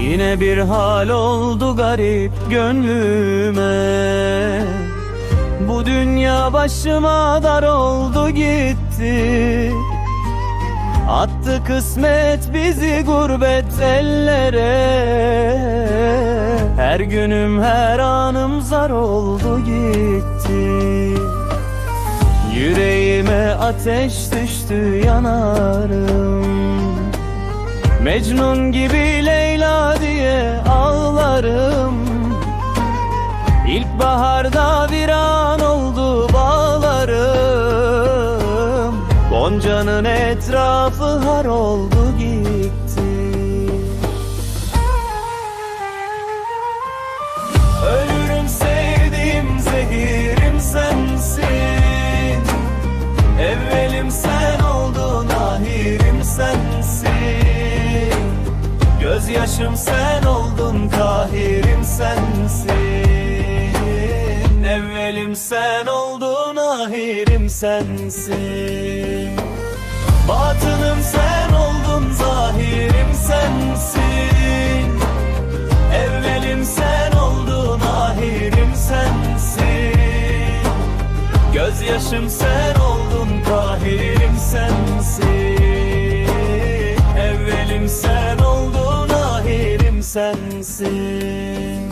Yine bir hal oldu garip gönlüme. Bu dünya başıma dar oldu gitti. Attı kısmet bizi gurbet ellere. Her günüm her anım zar oldu gitti. Yüreğime ateş düştü yanarım. Mecnun gibi Leyla İlkbaharda viran oldu bağlarım. Gonca'nın etrafı har oldu gitti. Ölürüm sevdiğim zehirim sensin. Evvelim sen oldun ahirim sensin. Gözyaşım sen oldun kahirim sen oldun ahirim sensin. Batınım sen oldun zahirim sensin. Evvelim sen oldun ahirim sensin. Gözyaşım sen oldun kahirim sensin. Evvelim sen oldun ahirim sensin.